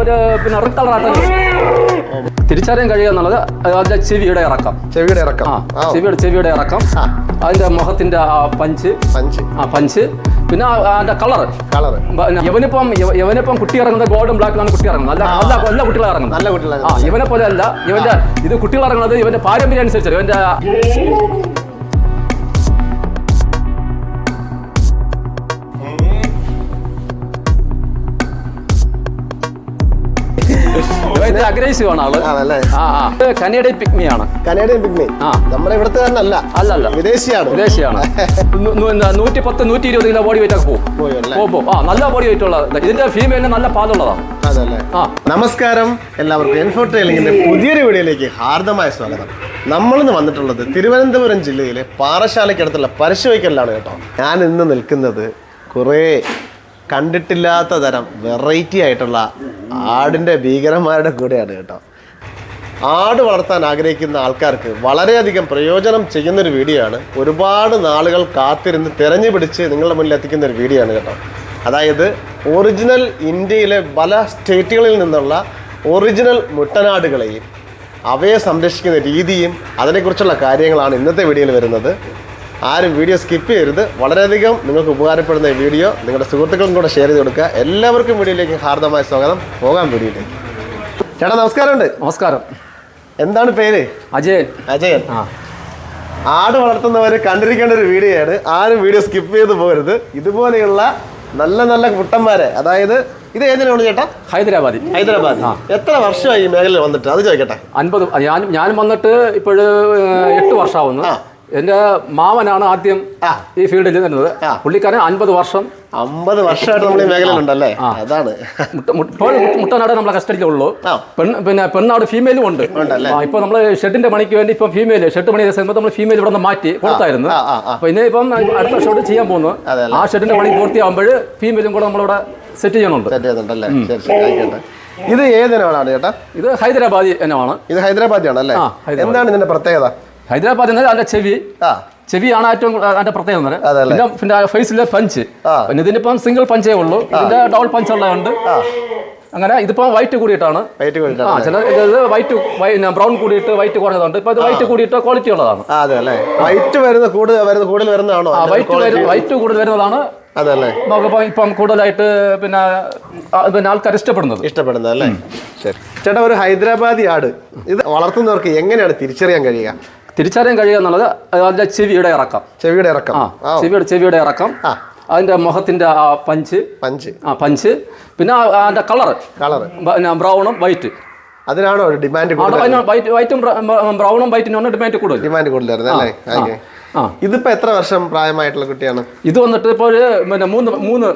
ഒരു പിന്നെ റെഡ് കളറായിട്ട് തിരിച്ചറിയാൻ കഴിയുക എന്നുള്ളത് അതിന്റെ ചെവിയുടെ ഇറക്കം. ചെവിയുടെ ഇറക്കം. ആ ചെവിയുടെ ചെവിയുടെ ഇറക്കം. അതിന്റെ മുഖത്തിന്റെ പഞ്ച്. പഞ്ച്. ആ പഞ്ച്. പിന്നെ അതിന്റെ കളർ. കളർ യവനിപ്പം ഇവനിപ്പം യവനിപ്പം കുട്ടി ഇറങ്ങുന്നത് ഗോൾഡൻ ബ്ലാക്കിലാണ് കുട്ടി ഇറങ്ങുന്നത്. നല്ല നല്ല നല്ല കുട്ടികൾ ഇറങ്ങുന്നത്. നല്ല കുട്ടികൾ ആ ഇവനെ പോലെ അല്ല ഇവന്റെ ഇത് കുട്ടികൾ ഇറങ്ങുന്നത് ഇവന്റെ പാരമ്പര്യം അനുസരിച്ചാണ് ഇവന്റെ ഇവന്റെ അഗ്രേസീവ് ആണ് ആൾ. ആണല്ലേ ആ ആ. ഇത് കനേഡിയൻ പിഗ്മിയാണ് കനേഡിയൻ പിഗ്മി ആ. നമ്മുടെ ഇവിടുത്തെ തന്നെ അല്ല അല്ലല്ല. വിദേശിയാണ്. വിദേശിയാണ്. എന്താ, നൂറ്റി പത്ത് നൂറ്റി ഇരുപത് കിലോ ബോഡി വെയിറ്റ് ഒക്കെ പോകും പോകും. ആ നല്ല ബോഡി വെയിറ്റ് ഉള്ളത് ഇതിന്റെ ഫീമെയിലിന് നല്ല പാലുള്ളതാണ്. നമസ്കാരം. എല്ലാവർക്കും എൻഫോ ട്രെയിലിംഗിന്റെ പുതിയൊരു വീഡിയോയിലേക്ക് ഹാർദമായ സ്വാഗതം. നമ്മൾ ഇന്ന് വന്നിട്ടുള്ളത് തിരുവനന്തപുരം ജില്ലയിലെ പാറശാലയ്ക്കടുത്തുള്ള പരശുവയ്ക്കലിലാണ് കേട്ടോ. ഞാൻ ഇന്ന് നിൽക്കുന്നത് കുറേ കണ്ടിട്ടില്ലാത്ത തരം വെറൈറ്റി ആയിട്ടുള്ള ആടിന്റെ ഭീകരന്മാരുടെ കൂടെയാണ് കേട്ടോ. ആട് വളർത്താൻ ആഗ്രഹിക്കുന്ന ആൾക്കാർക്ക് വളരെയധികം പ്രയോജനം ചെയ്യുന്നൊരു വീഡിയോ ആണ്. ഒരുപാട് നാളുകൾ കാത്തിരുന്ന് തിരഞ്ഞു പിടിച്ച് നിങ്ങളുടെ മുന്നിൽ എത്തിക്കുന്ന ഒരു വീഡിയോ ആണ് കേട്ടോ. അതായത് ഒറിജിനൽ ഇന്ത്യയിലെ പല സ്റ്റേറ്റുകളിൽ നിന്നുള്ള ഒറിജിനൽ മുട്ടനാടുകളെയും അവയെ സംരക്ഷിക്കുന്ന രീതിയും അതിനെക്കുറിച്ചുള്ള കാര്യങ്ങളാണ് ഇന്നത്തെ വീഡിയോയിൽ വരുന്നത്. ആരും വീഡിയോ സ്കിപ്പ് ചെയ്യരുത്. വളരെയധികം നിങ്ങൾക്ക് ഉപകാരപ്പെടുന്ന ഈ വീഡിയോ നിങ്ങളുടെ സുഹൃത്തുക്കളും കൂടെ ഷെയർ ചെയ്ത് കൊടുക്കുക. എല്ലാവർക്കും വീഡിയോയിലേക്ക് ഹാർദമായ സ്വാഗതം. പോകാം വീഡിയോയിലേക്ക്. ചേട്ടാ നമസ്കാരമുണ്ട്. നമസ്കാരം. എന്താണ് പേര്? അജയൻ. അജയൻ. ആ. ആട് വളർത്തുന്നവർ കണ്ടിരിക്കേണ്ട ഒരു വീഡിയോയാണ്. ആരും വീഡിയോ സ്കിപ്പ് ചെയ്ത് പോകരുത്. ഇതുപോലെയുള്ള നല്ല നല്ല കുട്ടന്മാരെ അതായത് ഇത് ഏതിനാണ് ചേട്ടാ? ഹൈദരാബാദി. ഹൈദരാബാദ്. എത്ര വർഷമായി ഈ മേഖലയിൽ വന്നിട്ട്? അത് ചോദിക്കട്ടെ. അൻപത് ഞാൻ ഞാൻ വന്നിട്ട് ഇപ്പോഴും എട്ട് വർഷമാവുന്നു. ആ. മാമനാണ് ആദ്യം ഈ ഫീൽഡിൽ നിന്നത്. പുള്ളിക്കാരൻ അൻപത് വർഷം അമ്പത് വർഷമായിട്ട് നമ്മൾ ഈ മേഖലയിലുണ്ടല്ലേ അതാണ്. മുട്ടനാട് നമ്മളെ കസ്റ്റഡിയിലുള്ളൂ ഉള്ളു. പെൺ പിന്നെ പെണ്ണാട് ഫീമെയിലും ഉണ്ട്. ഇപ്പൊ നമ്മൾ ഷെഡിന്റെ പണിക്ക് വേണ്ടി ഇപ്പം ഫീമെയിൽ ഷെഡ് പണി സമയത്ത് നമ്മൾ ഫീമെയിൽ ഇവിടെ നിന്ന് മാറ്റി കൊടുത്തായിരുന്നു. അപ്പൊ ഇനി ഇപ്പം അടുത്ത ഷെഡ് ചെയ്യാൻ പോകുന്നു. ആ ഷെഡിന്റെ പണി പൂർത്തിയാകുമ്പോൾ ഫീമെയിലും കൂടെ നമ്മളിവിടെ സെറ്റ് ചെയ്യണുണ്ട്. സെറ്റ് ചെയ്യുന്നുണ്ടല്ലേ ഇത് ഏതിനാണ് ചേട്ടാ? ഇത് ഹൈദരാബാദി ഇനമാണ്. ഇത് ഹൈദരാബാദി ആണല്ലേ ആ, എന്താണ് ഇതിന്റെ പ്രത്യേകത? ഹൈദരാബാദ് എന്നാൽ അതിന്റെ ചെവി. ചെവിയാണ് ഏറ്റവും അതിന്റെ പ്രത്യേകത. പിന്നെ പിന്നെ ഫേസിലെ പഞ്ച്. പിന്നെ ഇതിനിപ്പം സിംഗിൾ പഞ്ചേ ഉള്ളൂ. ഇതിന്റെ ഡബിൾ പഞ്ച് ഉള്ളതുണ്ട് അങ്ങനെ ഇതിപ്പോ വൈറ്റ് കൂടിയിട്ടാണ്. വൈറ്റ് ചില ബ്രൗൺ കൂടിയിട്ട് വൈറ്റ് കുറഞ്ഞതുണ്ട് ഇപ്പൊ ഇത് വൈറ്റ് കൂടിയിട്ട് ക്വാളിറ്റി ഉള്ളതാണ്. വൈറ്റ് വരുന്ന കൂടുതൽ വരുന്ന കൂടുതൽ വരുന്നതാണോ? വൈറ്റ് വൈറ്റ് കൂടുതൽ വരുന്നതാണ്. അതല്ലേ? നമുക്കിപ്പം ഇപ്പം കൂടുതലായിട്ട് പിന്നെ പിന്നെ ആൾക്കാർ ഇഷ്ടപ്പെടുന്നത്. ഇഷ്ടപ്പെടുന്നത് അല്ലേ? ശരി. ചേട്ടാ ഒരു ഹൈദരാബാദി ആട്. ഇത് വളർത്തുന്നവർക്ക് എങ്ങനെയാണ് തിരിച്ചറിയാൻ കഴിയുക? തിരിച്ചറിയാൻ കഴിയുക എന്നുള്ളത് അതിന്റെ ചെവിയുടെ ഇറക്കം. ചെവിയുടെ ഇറക്കം. ആ ചെവിയുടെ ചെവിയുടെ ഇറക്കം. അതിന്റെ മുഖത്തിന്റെ ആ പഞ്ച്. പഞ്ച്. ആ പഞ്ച്. പിന്നെ അതിന്റെ കളർ കളറ്. പിന്നെ ബ്രൗണും വൈറ്റ്. അതിനാണോ ഡിമാൻഡ് വൈറ്റ് വൈറ്റും ബ്ര- ബ്രൗണും വൈറ്റിനും ഡിമാൻഡ് കൂടുതൽ ഡിമാൻഡ് കൂടുതലായിരുന്നു അല്ലേ? ഇതിപ്പോ എത്ര വർഷം പ്രായമായിട്ടുള്ള കുട്ടിയാണ്? ഇത് വന്നിട്ട് ഇപ്പോൾ ഒരു പിന്നെ മൂന്ന് മൂന്ന്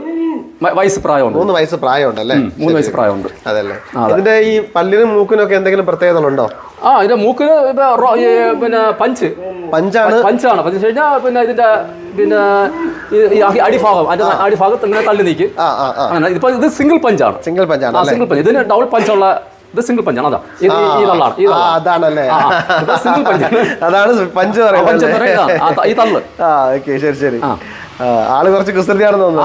വയസ്സ് പ്രായമുണ്ട്. മൂന്ന് വയസ്സ് പ്രായമുണ്ട് അല്ലേ? മൂന്ന് വയസ്സ് പ്രായമുണ്ട്. അതല്ലേ. ഇതിന്റെ ഈ പല്ലിനും മൂക്കിനും ഒക്കെ എന്തെങ്കിലും പ്രത്യേകതകളുണ്ടോ? ആ ഇതിന്റെ മൂക്കിന് പിന്നെ പഞ്ച്. പഞ്ചാണ്. പഞ്ചാണ്. പഞ്ച് കഴിഞ്ഞാൽ പിന്നെ ഇതിന്റെ പിന്നെ ഈ- അടിഭാഗം. അതിന്റെ അടിഭാഗത്ത് ഇങ്ങനെ തള്ളി നീക്കും. അങ്ങനെ ഇപ്പൊ ഇത് സിംഗിൾ പഞ്ചാണ്. സിംഗിൾ പഞ്ചാണ് സിംഗിൾ പഞ്ച്. ഇതിന് ഡബിൾ പഞ്ചുള്ള ഇത് സിംഗിൾ പഞ്ചാണ് അതാ. ഇത് ഈ- തള്ളാണ്. ഈ തള്ളാണ്. അതാണല്ലേ? സിംഗിൾ പഞ്ചാണ് അതാണ് പഞ്ച് പഞ്ച് പറയുന്നത് ഈ തള്ള്. ആ ഓക്കെ ശരി ശരി. ആൾ കുറച്ച് കുസൃതിയാണെന്ന് തോന്നുന്നു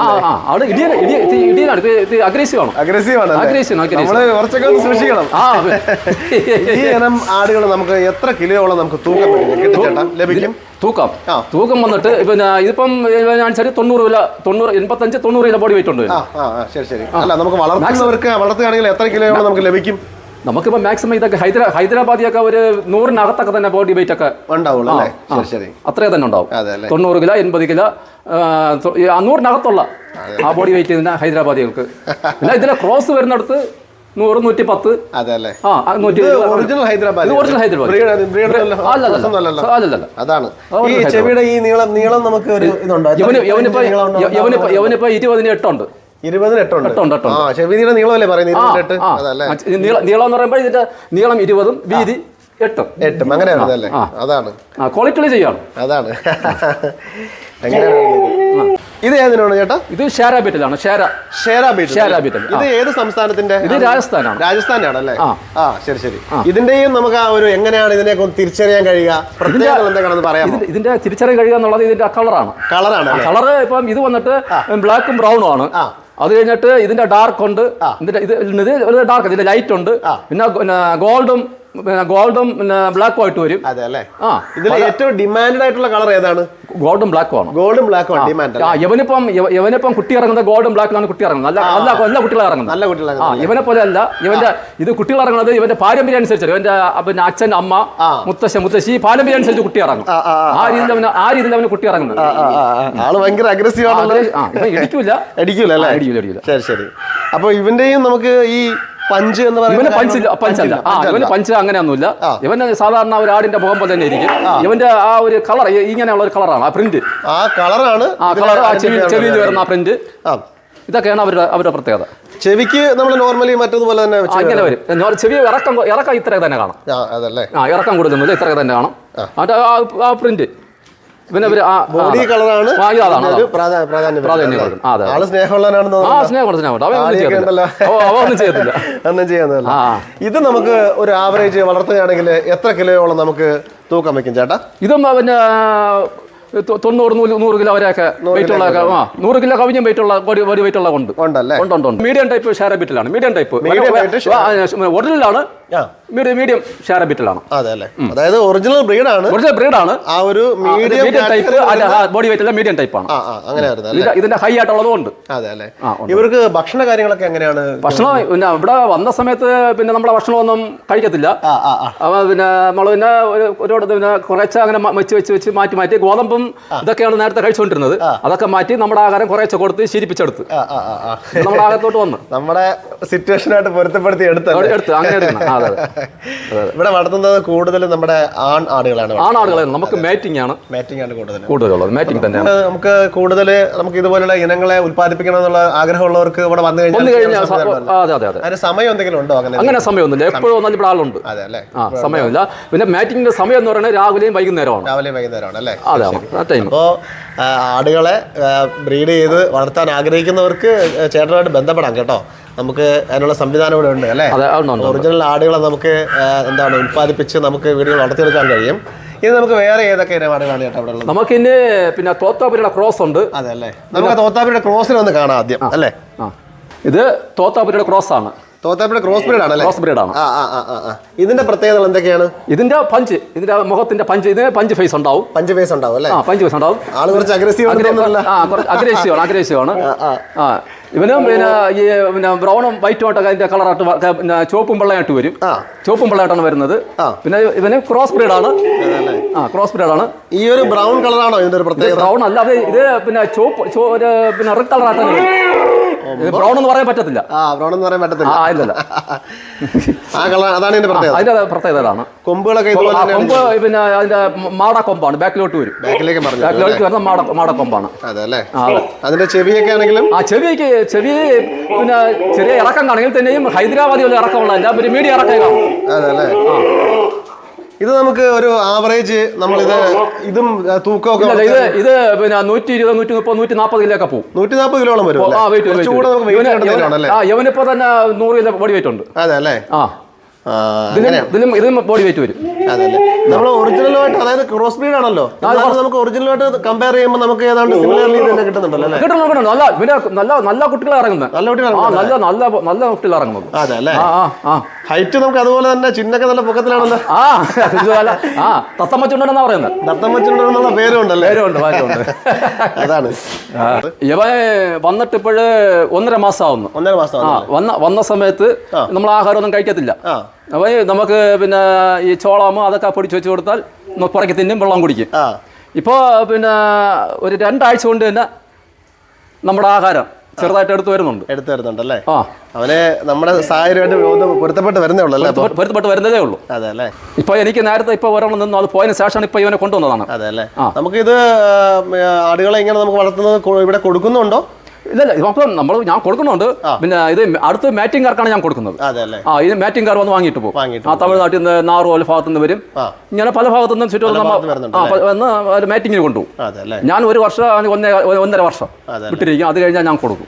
അഗ്രസീവ് ആണ് അഗ്രസീവ് ആണ് Aggressive, aggressive. നമ്മൾ കുറച്ചൊക്കെ ഒന്ന് സൂക്ഷിക്കണം. ഈ ഇനം ആടുകൾ നമുക്ക് എത്ര കിലോയോളം നമുക്ക് തൂക്കം ലഭിക്കും? തൂക്കം. തൂക്കം വന്നിട്ട് പിന്നെ ഇതിപ്പം ഞാൻ ശരി തൊണ്ണൂറ് കിലോ തൊണ്ണൂറ് എൺപത്തഞ്ച് തൊണ്ണൂറ് കിലോ ബോഡി വെയിറ്റ് ഉണ്ട് ശരി ശരി. അല്ല നമുക്ക് വളർത്തുന്നവർക്ക് വളർത്തുകയാണെങ്കിൽ എത്ര കിലോയോളം നമുക്ക് ലഭിക്കും? നമുക്കിപ്പോൾ മാക്സിമം ഇതൊക്കെ ഹൈദരാ ഹൈദരാബാദിയൊക്കെ ഒരു നൂറിനകത്തൊക്കെ തന്നെ ബോഡി വെയിറ്റ് ഒക്കെ ഉണ്ടാവുള്ളൂ അല്ലേ? ആ. ശരി ശരി. അത്രേ തന്നെ ഉണ്ടാവും. തൊണ്ണൂറ് കിലോ എൺപത് കിലോ നൂറിനകത്തുള്ള ആ ബോഡി വെയിറ്റ് തന്നെ ഹൈദരാബാദികൾക്ക്. പിന്നെ ഇതിലെ ക്രോസ് വരുന്നിടത്ത് നൂറ് നൂറ്റി പത്ത്. ഒറിജിനൽ ഹൈദരാബാദ്. അതാണ്. ഈ ചെവിയുടെ നീളം നീളം നമുക്ക് ഒരു യവനിപ്പോ ഇരുപതിന് എട്ടുണ്ട്. ഇരുപതിന് എട്ടുണ്ട് എട്ടുണ്ട്, എട്ടുണ്ട്. നീളമല്ലേ പറയുന്നത്? എട്ട്? നീളം എന്ന് പറയുമ്പോൾ ഇതിന്റെ നീളം ഇരുപതും വീതി എട്ടും. എട്ടും. അങ്ങനെ വരുന്നതല്ലേ അതാണ്. ക്വാളിറ്റി ചെയ്യാണ്. അതാണ്? ഇത് ഏതിനാണ് ചേട്ടാ? ഇത് ഷേര ബീറ്റിലാണ്. ഷേര. ഷേര ബീറ്റ് ഷേര ബീറ്റൽ, ആ. ഇത് ഏത് സംസ്ഥാനത്തിന്റെ? ഇത് രാജസ്ഥാനാണ്. രാജസ്ഥാനാണ് അല്ലേ ആ. ശരി ശരി. ഇതിന്റെയും നമുക്ക് ആ ഒരു എങ്ങനെയാണ് ഇതിനെ തിരിച്ചറിയാൻ കഴിയുക? പ്രത്യേകത എന്തൊക്കെയാണെന്ന് പറയാമോ? ഇതിന്റെ തിരിച്ചറിയാൻ കഴിയുക എന്നുള്ളത് ഇതിന്റെ കളറാണ്. കളറാണ് കളർ ഇപ്പം ഇത് വന്നിട്ട് ബ്ലാക്കും ബ്രൗണും ആണ്. അത് കഴിഞ്ഞിട്ട് ഇതിന്റെ ഡാർക്ക് ഉണ്ട്. ഇതിന്റെ ഇത് ഇത് ഡാർക്ക് ഇതിന്റെ ലൈറ്റ് ഉണ്ട്. പിന്നെ ഗോൾഡും ഗോൾഡും പിന്നെ ബ്ലാക്കും ആയിട്ട് വരും. അതെ അല്ലേ? ആ ഇതിൽ ഏറ്റവും ഡിമാൻഡ് ആയിട്ടുള്ള കളർ ഏതാണ്? ഗോൾഡും ബ്ലാക്കും ആണ്. ഗോൾഡും ബ്ലാക്കും ഡിമാൻഡ് ആ ഇവനിപ്പം ഇവനിപ്പം കുട്ടി ഇറങ്ങുന്നത് ഗോൾഡും ബ്ലാക്കിലാണ് കുട്ടി ഇറങ്ങുന്നത്. നല്ല നല്ല നല്ല കുട്ടികളെ ഇറങ്ങുന്നത്. നല്ല കുട്ടികളാണ് ആ ഇവനെ പോലെ അല്ല ഇവന്റെ ഇത് കുട്ടികൾ ഇറങ്ങുന്നത് ഇവന്റെ പാരമ്പര്യം അനുസരിച്ച് ഇവന്റെ പിന്നെ അച്ഛൻ അമ്മ. മുത്തശ്ശൻ മുത്തശ്ശി പാരമ്പര്യം അനുസരിച്ച് കുട്ടി ഇറങ്ങും. ആ, രീതിയിൽ അവന് ആ രീതിയിൽ അവന് കുട്ടി ഇറങ്ങുന്നത്. ആൾ ഭയങ്കര അഗ്രസീവ് ആണല്ലോ. ഇടിക്കൂല. അടിക്കൂല അല്ലേ? അടിക്കൂല അടിക്കൂല ശരി ശരി. അപ്പൊ ഇവന്റെയും നമുക്ക് ഈ പഞ്ച് എന്ന് പറയുന്നത് പറയുന്ന പഞ്ചില്ല പഞ്ചല്ല. ആ ഇവന് പഞ്ച് അങ്ങനെയൊന്നുമില്ല. ഇവന് സാധാരണ ഒരു ആടിന്റെ മുഖം പോലെ തന്നെ ഇരിക്കും. ഇവന്റെ ആ ഒരു കളർ ഇങ്ങനെയുള്ള ഒരു കളറാണ് ആ പ്രിന്റ്. ആ കളറാണ് ആ കളർ ആ ചെവി ചെവിയിൽ വരുന്ന ആ പ്രിന്റ്. ഇതൊക്കെയാണ് അവരുടെ അവരുടെ പ്രത്യേകത. ചെവിക്ക് നമ്മൾ നോർമലി മറ്റതുപോലെ തന്നെ അങ്ങനെ വരും. ചെവി ഇറക്കം ഇറക്കം ഇത്ര തന്നെ കാണാം. ആ, അതല്ലേ? ആ ഇറക്കം കൊടുക്കുന്നില്ല ഇത്ര തന്നെ കാണാം. ആ പ്രിന്റ്. പിന്നെ ബോഡി കളറാണ് ഇത് പ്രാധാന്യം? ആൾ സ്നേഹമുള്ളവനാണെന്ന് ആ ചെയ്യത്തില്ല. ഒന്നും നമുക്ക് ഒരു ആവറേജ് വളർത്തുകയാണെങ്കിൽ എത്ര കിലോയോളം നമുക്ക് തൂക്കം വെക്കും ചേട്ടാ? ഇതും പിന്നെ തൊണ്ണൂറ് നൂറ് നൂറ് കിലോ വരെയൊക്കെ വെയിറ്റ് ഉള്ള ആ നൂറ് കിലോ കവിഞ്ഞും വെയിറ്റ് ഉള്ള ഒരു വെയിറ്റ് ഉള്ള ഉണ്ടല്ലേ? ഉണ്ട് മീഡിയം ടൈപ്പ് ഷെയർ ബിറ്റിലാണ് മീഡിയം ടൈപ്പ് ഒറിജിനലാണ് മീഡിയം മീഡിയം ഷാരബിറ്റലാണ് ബിറ്റിലാണ്. അതെ അല്ലേ? അതായത് ഒറിജിനൽ ബ്രീഡാണ് ഒറിജിനൽ ബ്രീഡാണ് ആ ഒരു മീഡിയം ടൈപ്പ് ബോഡി വെയിറ്റ് അല്ല മീഡിയം ടൈപ്പ് ആണ്. അങ്ങനെ ഇതിന്റെ ഹൈ ആയിട്ടുള്ളതും ഉണ്ട്. അതെ അല്ലേ? ഇവർക്ക് ഭക്ഷണ കാര്യങ്ങളൊക്കെ എങ്ങനെയാണ്? ഭക്ഷണം പിന്നെ ഇവിടെ വന്ന സമയത്ത് പിന്നെ നമ്മളെ ഭക്ഷണമൊന്നും കഴിക്കത്തില്ല. അപ്പൊ പിന്നെ നമ്മൾ പിന്നെ ഒരു ഒരുപാട് പിന്നെ കുറച്ച് അങ്ങനെ വെച്ച് വെച്ച് വെച്ച് മാറ്റി മാറ്റി ഗോതമ്പും ഇതൊക്കെയാണ് നേരത്തെ കഴിച്ചുകൊണ്ടിരുന്നത്. അതൊക്കെ മാറ്റി നമ്മുടെ ആഹാരം കുറേച്ച കൊടുത്ത് ശീലിപ്പിച്ചെടുത്ത്. നമ്മുടെ ആഹാരത്തോട്ട് വന്നു. നമ്മുടെ സിറ്റുവേഷനായിട്ട് പൊരുത്തപ്പെടുത്തി എടുത്ത് എടുത്ത് അങ്ങനെ ഇവിടെ വളർത്തുന്നത് കൂടുതലും നമ്മുടെ ആൺ ആടുകളാണ് ആൺ ആടുകളാണ്. നമുക്ക് മാറ്റിംഗ് ആണ്. മാറ്റിംഗ് ആണ് കൂടുതൽ കൂടുതലുള്ളത്. മാറ്റിംഗ് തന്നെയാണ്. നമുക്ക് കൂടുതൽ നമുക്ക് ഇതുപോലുള്ള ഇനങ്ങളെ ഉത്പാദിപ്പിക്കണം എന്നുള്ള ആഗ്രഹമുള്ളവർക്ക് ഇവിടെ വന്നു കഴിഞ്ഞാൽ അതെ അതെ അതെ. അതിന് സമയം എന്തെങ്കിലും ഉണ്ടോ അങ്ങനെ? അങ്ങനെ സമയമൊന്നുമില്ല. എപ്പോഴും വന്നാൽ ഇവിടെ ആളുണ്ട്. അതെ അല്ലേ? ആ സമയമില്ല. പിന്നെ മാറ്റിംഗിന്റെ സമയം എന്ന് പറയുന്നത് രാവിലെയും വൈകുന്നേരമാണ്. രാവിലെയും വൈകുന്നേരമാണ് അല്ലേ? അതെ ടൈം അപ്പോൾ ആടുകളെ ബ്രീഡ് ചെയ്ത് വളർത്താൻ ആഗ്രഹിക്കുന്നവർക്ക് ചേട്ടനുമായിട്ട് ബന്ധപ്പെടാം കേട്ടോ. നമുക്ക് അതിനുള്ള സംവിധാനം ഇവിടെ ഉണ്ട് അല്ലേ. ഒറിജിനൽ ആടുകളെ നമുക്ക് എന്താണ് ഉൽപ്പാദിപ്പിച്ച് നമുക്ക് വീടുകൾ വളർത്തിയെടുക്കാൻ കഴിയും. ഇനി നമുക്ക് വേറെ ഏതൊക്കെ ഇനം ആടുകളാണ് ചേട്ടാ ഇവിടെ ഉള്ളത്? നമുക്കിന്ന് പിന്നെ തോത്താപുരിയുടെ ക്രോസ് ഉണ്ട്. അതെ അല്ലേ? നമുക്ക് തോത്താപുരിയുടെ ക്രോസിനെ ഒന്ന് കാണാം ആദ്യം അല്ലേ? ഇത് തോത്താപുരിയുടെ ക്രോസ് ആണ്. ക്രോസ് ബ്രീഡ് ക്രോസ് ബ്രീഡ് ആണ് ഇതിന്റെ പ്രത്യേകതകൾ എന്തൊക്കെയാണ്? ഇതിന്റെ പഞ്ച് ഇതിന്റെ മുഖത്തിന്റെ പഞ്ച് ഇതിന് പഞ്ച് ഫേസ് ഉണ്ടാവും. പഞ്ച് ഫേസ് ഉണ്ടാവും അല്ലേ? പഞ്ച് ഫേസ് ഉണ്ടാവും. ആൾ കുറച്ച് അഗ്രസീവ് അഗ്രസീവ് ആണ് അഗ്രസീവ് ആണ്. ഇവനും പിന്നെ ഈ പിന്നെ ബ്രൗണും വൈറ്റും ആയിട്ട് അതിന്റെ കളറായിട്ട് പിന്നെ ചുവപ്പും വെള്ളമായിട്ട് വരും. ചുവപ്പും വെള്ളമായിട്ടാണ് വരുന്നത്. പിന്നെ ഇവന് ക്രോസ് ബ്രീഡ് ആണ്. ആ ക്രോസ് ബ്രീഡ് ആണ്. ഈ ഒരു ബ്രൗൺ കളറാണോ ഇതിന്റെ ഒരു പ്രത്യേകത? ബ്രൗൺ അല്ലാതെ ഇത് പിന്നെ ചുവപ്പ് ഒരു പിന്നെ റെഡ് കളറായിട്ടാണ് ഇത് ബ്രൗൺ എന്ന് പറയാൻ പറ്റത്തില്ല. ആ ബ്രൗൺ എന്ന് പറയാൻ ആ പറ്റത്തില്ല ഇല്ലല്ല ആ കളർ അതാണ് ഇതിന്റെ ആ, പ്രത്യേകത. അതിന്റെ പ്രത്യേകത അതാണ് കൊമ്പുകളൊക്കെ ഇതുപോലെ ആ കൊമ്പ് പിന്നെ അതിന്റെ മാട കൊമ്പാണ് ബാക്കിലോട്ട് വരും. ബാക്കിലേക്ക് പറഞ്ഞു ബാക്കിലോട്ട് വരുന്ന മാട മാട കൊമ്പാണ്. അതെ അല്ലേ? അതിന്റെ ചെവിയൊക്കെ ആണെങ്കിലും? ആ ചെവിയൊക്കെ ചെവി പിന്നെ ചെറിയ ഇറക്കം കാണെങ്കിൽ തന്നെയും ഹൈദരാബാദി പോലെ ഇറക്കമുള്ള മീഡിയ ഇറക്കം കാണും. അതെ അല്ലേ? ഇത് നമുക്ക് ഒരു ആവറേജ് നമ്മളിത് ഇതും തൂക്കമൊക്കെ ഇത് ഇത് പിന്നെ നൂറ്റി ഇരുപത് നൂറ്റി മുപ്പത് നൂറ്റി നാൽപ്പത് കിലോക്കെ പോകും നൂറ്റി നാൽപ്പത് കിലോളം വരും ഇവനിപ്പോ തന്നെ നൂറ് കിലോ ബോഡി വെയിറ്റ് ഉണ്ട്. അതെ അല്ലേ? ആ. ഇതിലും ഇതിലും ബോഡി വെയിറ്റ് വരും. അതെ നമ്മൾ ഒറിജിനലുമായിട്ട് അതായത് ക്രോസ് ബ്രീഡ് ആണല്ലോ. നമുക്ക് ഒറിജിനലുമായിട്ട് കമ്പയർ ചെയ്യുമ്പോൾ നമുക്ക് ഏതാണ്ട് സിമിലർലി തന്നെ കിട്ടുന്നുണ്ടല്ലോ അല്ലേ? നല്ല പിന്നെ നല്ല നല്ല കുട്ടികൾ ഇറങ്ങുന്നത്. നല്ല കുട്ടികൾ നല്ല നല്ല നല്ല കുട്ടികൾ ഇറങ്ങുന്നത്. അതെ അല്ലേ? ആ ആ. ഹൈറ്റ് നമുക്ക് അതുപോലെ തന്നെ ചിന്നൊക്കെ നല്ല പൊക്കത്തിലാണല്ലോ. ആ ആ പറയുന്നത്. ദത്തം വെച്ചിട്ടുണ്ടെന്നുള്ള പേരുണ്ട് അതാണ്. ഇവൻ വന്നിട്ട് ഇപ്പോഴ് ഒന്നര മാസമാവുന്നു ഒന്നര മാസം ആ വന്ന വന്ന സമയത്ത് നമ്മൾ ആഹാരമൊന്നും കഴിക്കത്തില്ല. ആ. അപ്പോൾ നമുക്ക് പിന്നെ ഈ ചോളാമ അതൊക്കെ പൊടിച്ച് വെച്ച് കൊടുത്താൽ ഒന്ന് പുറക്കി തിന്നും വെള്ളം കുടിക്കും. ആ. ഇപ്പോൾ പിന്നെ ഒരു രണ്ടാഴ്ച കൊണ്ട് തന്നെ നമ്മുടെ ആഹാരം ചെറുതായിട്ട് എടുത്ത് വരുന്നുണ്ട്. എടുത്തു വരുന്നുണ്ടല്ലേ? ആ. അവനെ നമ്മുടെ സാഹചര്യമായിട്ട് പൊരുത്തപ്പെട്ട് വരുന്നേ ഉള്ളൂ അല്ലേ? പൊരുത്തപ്പെട്ട് വരുന്നതേ ഉള്ളൂ. അതെ അല്ലേ? ഇപ്പൊ എനിക്ക് നേരത്തെ ഇപ്പൊ ഒരെണ്ണം നിന്നു. അത് പോയതിന് ശേഷമാണ് ഇപ്പൊ ഇവനെ കൊണ്ടുവന്നതാണ്. അതെ അല്ലേ? നമുക്ക് ഇത് ആടുകളെ ഇങ്ങനെ നമുക്ക് വളർത്തുന്നത് ഇവിടെ കൊടുക്കുന്നുണ്ടോ? ഇല്ലല്ല ഇപ്പം നമ്മൾ ഞാൻ കൊടുക്കുന്നുണ്ട്. പിന്നെ ഇത് അടുത്ത് മാറ്റിംഗ് കാർക്കാണ് ഞാൻ കൊടുക്കുന്നത്. ആ ഇത് മാറ്റിംഗ് കാർ വന്ന് വാങ്ങിയിട്ട് പോകും. ആ തമിഴ്നാട്ടിൽ നിന്ന് നാറോൽ ഭാഗത്തു നിന്ന് വരും. ഇങ്ങനെ പല ഭാഗത്തു നിന്നും ചുറ്റും വന്ന് മാറ്റിങ്ങിന് കൊണ്ടുപോകും. ഞാൻ ഒരു വർഷം ഒന്നര വർഷം വിട്ടിരിക്കും. അത് കഴിഞ്ഞാൽ ഞാൻ കൊടുക്കും.